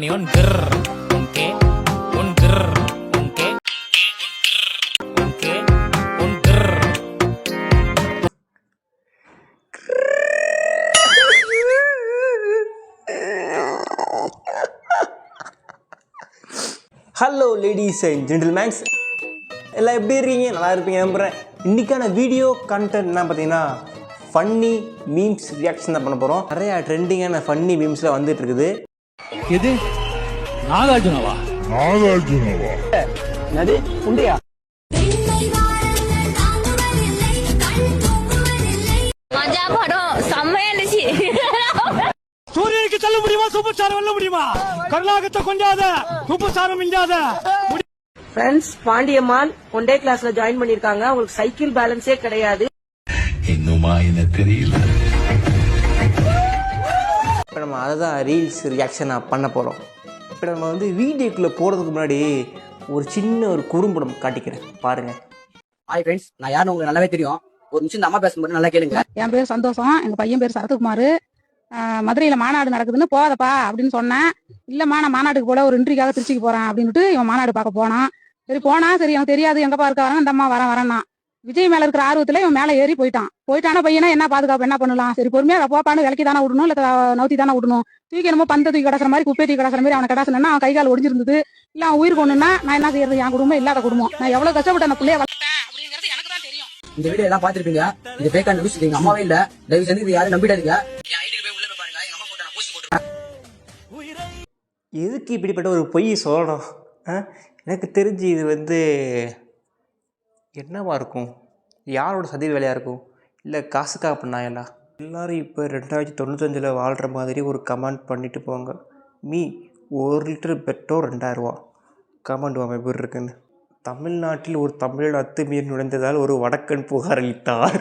நீ ஒன் un உன்கே un கிர் un qué, un கிர் ஹலோ லேடிஸ் அண்ட் ஜென்டில்மேன்ஸ் எல்லாம் எப்படி இருக்கீங்க? நல்லா இருப்பீங்க நம்புகிறேன் இன்றைக்கான வீடியோ கண்டென்ட் என்ன பார்த்தீங்கன்னா ஃபன்னி மீம்ஸ் ரியாக்ஷன் தான் பண்ண போகிறோம் நிறையா ட்ரெண்டிங்கான ஃபன்னி மீம்ஸில் வந்துட்டு இருக்குது. எது? நாகார்ஜுனவா? மஜா படம் செம்மையா இருந்துச்சு. சூரியனுக்கு செல்ல முடியுமா? சூப்பர் ஸ்டார் வெல்ல முடியுமா? கருணாகத்தை கொஞ்சாத சூப்பர் ஸ்டாரும் மிஞ்சாத. ஃப்ரெண்ட்ஸ் பாண்டியம்மாள் ஒன் டே கிளாஸ்ல ஜாயின் பண்ணிருக்காங்க அவங்களுக்கு சைக்கிள் பேலன்ஸே கிடையாது. இன்னுமா என்ன தெரியல. இப்போ நம்ம அதை தான் ரீல்ஸ் ரியாக்ஷனாக பண்ண போகிறோம் இப்போ நம்ம வந்து வீடியோக்குள்ளே போகிறதுக்கு முன்னாடி ஒரு சின்ன ஒரு குறும்படம் காட்டிக்கிறேன். பாருங்கள் ஹாய் ஃப்ரெண்ட்ஸ் நான் யாருன்னு உங்களுக்கு நல்லாவே தெரியும். ஒரு நிமிஷம் இந்த அம்மா பேசும்போது நல்லா கேளுங்க. என் பேர் சந்தோஷம் எங்க பையன் பேர் சரத்குமார். மதுரையில மாநாடு நடக்குதுன்னு போதப்பா அப்படின்னு சொன்னேன். இல்லம்மா நான் மாநாட்டுக்கு போல ஒரு இன்ட்ரிக்காக திருச்சிக்கு போறேன் அப்படின்னுட்டு இவன் மாநாடு பார்க்க போனான். சரி போனா சரி எனக்கு தெரியாது. எங்கப்பா இருக்க வரேன்? இந்த அம்மா வரேன் வரேன்னா விஜய் மேல இருக்கிற ஆர்வத்துல இவன் மேல ஏறி போயிட்டான். போயிட்டான பையனா என்ன பாதுகாப்பு என்ன பண்ணலாம்? சரி பொறுமையா போப்பான்னு விலைக்கு தானே விடணும் இல்ல நவுத்தி தானே விடணும். தூக்கி என்னமோ பந்த தூக்கி கிடக்கிற மாதிரி குப்பை தூக்கி கிடக்கிற மாதிரி அவனை கிடாசனா அவன் கை கால் ஒடிஞ்சிருந்தது. இல்ல அவன் உயிர் கொண்டுனா நான் என்ன செய்யறது? என் குடும்பம் இல்லாத குடும்பம். நான் எவ்வளவு கஷ்டப்பட்டு அந்த பிள்ளைய வளர்த்தேன் அப்படிங்கிறது எனக்கு தான் தெரியும். இந்த வீடியோ எல்லாம் பாத்திருப்பீங்க இது ஃபேக்கா நியூஸ் எங்க அம்மாவே இல்ல. தயவு செஞ்சு இது யாரும் நம்பிடாதீங்க. என் ஐடியில் போய் உள்ள போய் பாருங்க. எங்க அம்மா போட்டு நான் போஸ்ட் போட்டு எதுக்கு இப்படிப்பட்ட ஒரு பொய் சொல்லணும்? ஆ? எனக்கு தெரிஞ்சு இது வந்து என்னவா இருக்கும்? யாரோட சதி வேலையாக இருக்கும்? இல்லை காசுக்காக பண்ணாங்களா எல்லாரும் இப்போ ரெண்டாயிரத்தி தொண்ணூத்தஞ்சில் வாழ்கிற மாதிரி ஒரு கமெண்ட் பண்ணிட்டு போங்க. மீ ஒரு லிட்டர் பெட்ரோல் ரெண்டாயிரரூவா கமெண்ட் வாங்க எப்படி இருக்குன்னு. தமிழ்நாட்டில் ஒரு தமிழன் அத்துமீறி நுழைந்ததால் ஒரு வடக்கன் புகார் அளித்தார்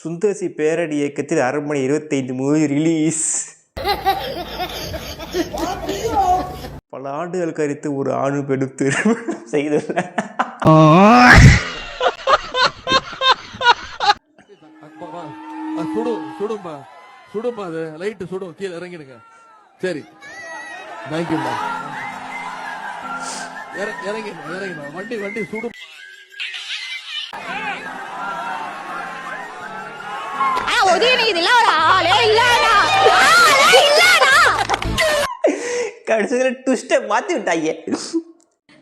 சுந்தர்சி பேரடி இயக்கத்தில் அரை மணி இருபத்தைந்து மூவி ரிலீஸ் பல ஆண்டுகள் கழித்து ஒரு ஆணு பெரும் திருமணம் செய்துள்ள. சுடும் சுடும்பா சுடும்பா அது லைட்டு சுடும் கீழே இறங்கிடுங்க சரி தேங்க்யூம்மா இறங்கிடுமா இறங்கிடுமா வண்டி வண்டி சுடும் ஆனா கடைசியில் ட்விஸ்ட்டை மாற்றி விட்டாங்க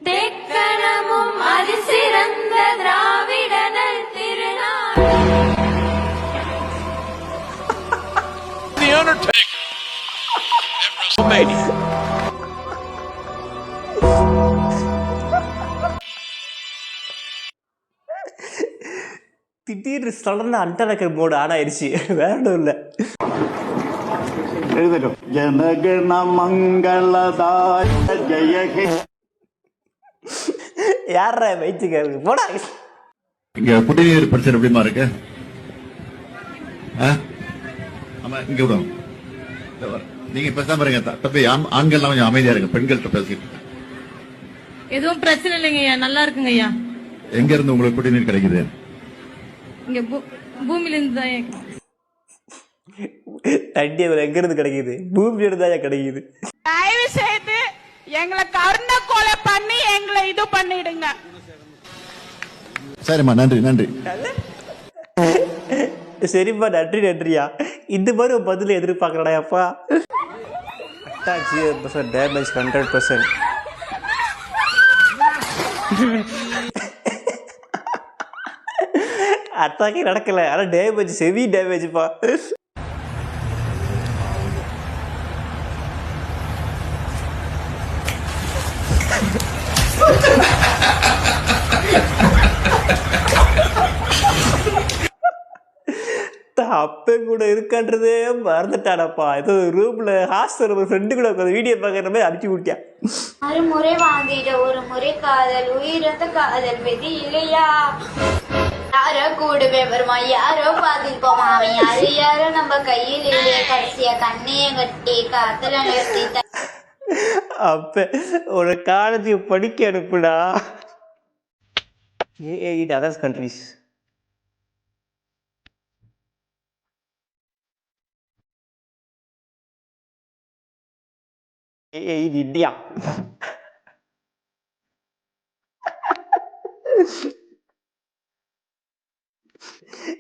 தெக்கணமும் அது சிறந்த திராவிடனல் திருநாள். திடீர்னு சடனாக அண்டனக்கர் மோடு ஆன் ஆயிடுச்சு. வேற ஒன்றும் இல்லை. ஜனகண மங்களதாய ஜெய ஹே யாரா வயிற்றுக்காரு போடா. இங்க குடிநீர் பிரச்சனை எப்படிமா இருக்கு? ஆமா இங்க விடும். நீங்க பேசாம இருங்க த- தம்பி ஆண்- ஆண்கள்லாம் கொஞ்சம் அமைதியா இருங்க. பெண்கள்கிட்ட பேசிட்டு. எதுவும் பிரச்சனை இல்லைங்க ஐயா. நல்லா இருக்குங்க ஐயா. எங்க இருந்து உங்களுக்கு குடிநீர் கிடைக்குது? இங்க பூமியில இருந்து தான். தண்ணி அவர் எங்கேருந்து கிடைக்குது? பூமியோட தான் கிடைக்குது. தயவு செய்து எங்களை கருண கொலை பண்ணி எங்களை இது பண்ணிடுங்க. சரிம்மா நன்றி நன்றி. சரிப்பா நன்றி நன்றியா? இந்த மாதிரி ஒரு பதில் எதிர்பார்க்கறடா அப்பா? Attack zero percent damage hundred percent அட்டாக்கே நடக்கல. ஆனால் டேமேஜ் செவி டேமேஜ்ப்பா அப்பன் கூட இருக்கான்றதே மறந்துட்டானப்பா. ஏதோ ரூம்ல ஹாஸ்டல் ஒரு ஃப்ரெண்டு கூட உட்காந்து வீடியோ பார்க்குற மாதிரி அனுப்பிச்சு விட்டியா முறை வாங்கிட ஒரு முறை காதல் உயிரந்த காதல் விதி இல்லையா? யாரோ கூடவே வருமா யாரோ பாதில் போமா அவன் யாரு யாரோ நம்ம கையில் இல்லையே கடைசியா கண்ணையை கட்டி காத்துல நிறுத்தி அப்ப ஒரு காலத்தையும் படிக்க அனுப்புடா. ஏ இட் அதர்ஸ் கண்ட்ரிஸ் ஏ இது இந்தியா.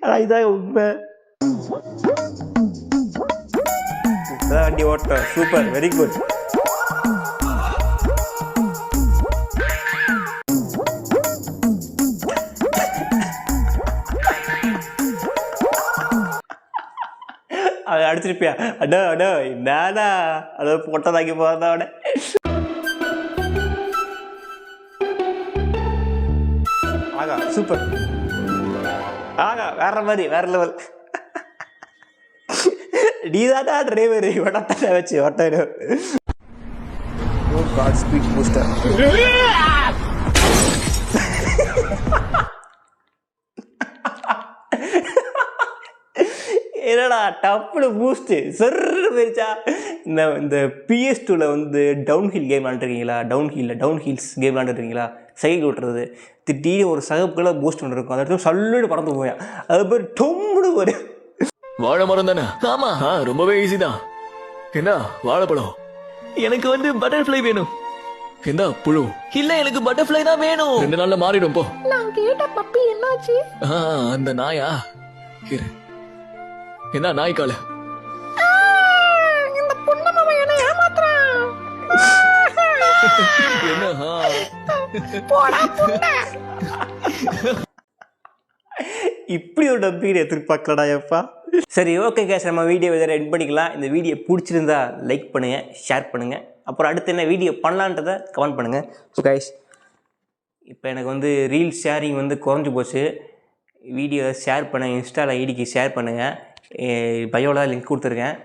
ஆனால் இதான் உண்மை. வண்டி ஓட்டம் சூப்பர் வெரி குட் அதை அடிச்சிருப்பியா? அடோ அடோ நானா அதை பொட்டதாக்கி போகிறதா அவனை ஆகா. சூப்பர். ஆகா வேற மாதிரி வேற லெவல் நீதாடா டிரைவர் இவனத்தான வச்சு காட் ஸ்பீட் பூஸ்டர் என்னடா டப்புனு பூஸ்ட்டு சொர்ரு போயிருச்சா? இந்த இந்த பிஎஸ் டூவில் வந்து டவுன் ஹில் கேம் விளாண்டுருக்கீங்களா டவுன் ஹில்ல டவுன் ஹில்ஸ் கேம் விளாண்டுருக்கீங்களா சைக்கிள் ஓட்டுறது. திடீர்னு ஒரு சகப்புக்குள்ள பூஸ்ட் ஒன்று இருக்கும். அந்த இடத்துல சல்லுன்னு பறந்து போவேன். அது பேர் டொம்முன்னு ஒரு வாழை மரம் தானே? ஆமா. ரொம்பவே ஈஸி தான். என்ன வாழைப்பழம்? எனக்கு வந்து பட்டர்ஃப்ளை வேணும். என்ன புழு? இல்ல எனக்கு பட்டர்ஃப்ளை தான் வேணும். ரெண்டு நாள்ல மாறிடும் போ. நான் கேட்ட பப்பி என்னாச்சு? அந்த நாயா? இரு. என்ன நாய் கால இந்த புண்ணமாவ என்ன ஏமாத்துறான் என்ன ஆ? போடா புண்ண. இப்படி ஒரு டப்பிங் எதிர்பார்க்கலடா எப்பா சரி ஓகே கேஸ் நம்ம வீடியோ இதில் எண்ட் பண்ணிக்கலாம். இந்த வீடியோ பிடிச்சிருந்தா லைக் பண்ணுங்கள் ஷேர் பண்ணுங்கள் அப்புறம் அடுத்து என்ன வீடியோ பண்ணலான்றதை கமெண்ட் பண்ணுங்கள் ஸோ கைஸ் இப்போ எனக்கு வந்து ரீல்ஸ் ஷேரிங் வந்து குறைஞ்சி போச்சு. வீடியோ ஷேர் பண்ண இன்ஸ்டாவில் ஐடிக்கு ஷேர் பண்ணுங்கள் பயோவில் லிங்க் கொடுத்துருக்கேன்.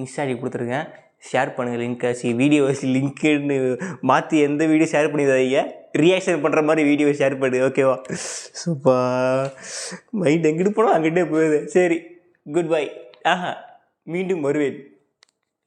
இன்ஸ்டா ஐடி கொடுத்துருக்கேன். ஷேர் பண்ணுங்கள் லிங்க்கை சி வீடியோஸ் லிங்க்குன்னு மாற்றி எந்த வீடியோ ஷேர் பண்ணிடாதீங்க. ரியாக்ஷன் பண்ணுற மாதிரி வீடியோ ஷேர் பண்ணு ஓகேவா சூப்பா மைண்ட் எங்கிட்டு போனோம் அங்கிட்டே போகுது சரி குட் பை ஆஹா மீண்டும் வருவேன்.